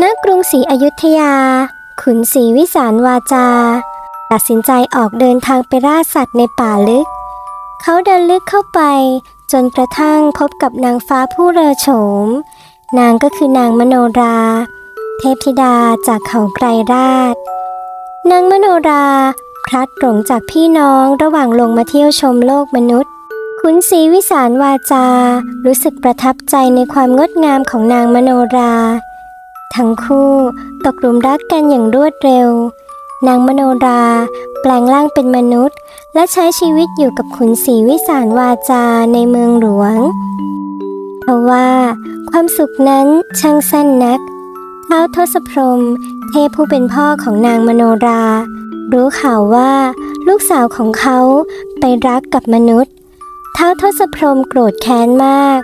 ณกรุงศรีอยุธยา ขุนศรีวิสารวาจา ตัดสินใจออกเดินทางไปล่าสัตว์ในป่าลึก เขาเดินลึกเข้าไป จนกระทั่งพบกับนางฟ้าผู้เรอโฉม นางก็คือนางมโนรา เทพธิดาจากเขาไกรราช นางมโนราพลัดหลงจากพี่น้องระหว่างลงมาเที่ยวชมโลกมนุษย์ ขุนศรีวิสารวาจา รู้สึกประทับใจในความงดงามของนางมโนรา ทั้งคู่ตกหลุมรักกันอย่างรวดเร็ว นางมโนราแปลงร่างเป็นมนุษย์ และใช้ชีวิตอยู่กับขุนศรีวิสารวาจาในเมืองหลวงเพราะว่าความสุขนั้นช่างสั้นนักเท้าทศพรมเทพผู้เป็นพ่อของนางมโนรา รู้ข่าวว่าลูกสาวของเขาไปรักกับมนุษย์เท้าทศพรมโกรธแค้นมาก